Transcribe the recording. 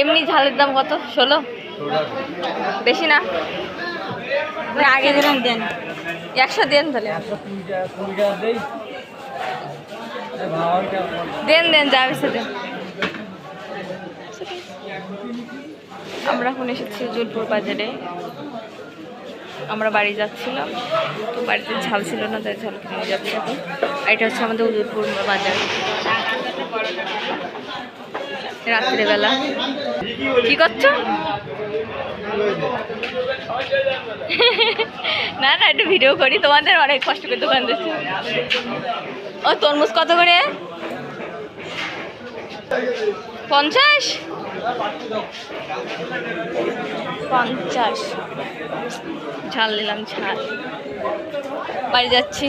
এমনি ঝালের দাম কত? ষোলো? বেশি না? আগে দিলাম দেন। একশো দেন তাহলে। দেন দেন, যা বেশি দেন। আমরা এখন এসেছি জুলপুর বাজারে। আমরা বাড়ি যাচ্ছিলাম তো বাড়িতে ঝাল ছিল না, তাই ঝাল কিনে যাচ্ছি এখন। আর এটা হচ্ছে আমাদের উদয়পুর বাজার। রাত্রেবেলা। কি করছ? না না, একটু ভিডিও করি, তোমাদের অনেক কষ্ট করে দোকান দিচ্ছি। ও, তরমুজ কত করে? পঞ্চাশ? পঞ্চাশ। ঝাল নিলাম ঝাল। বাড়ি যাচ্ছি।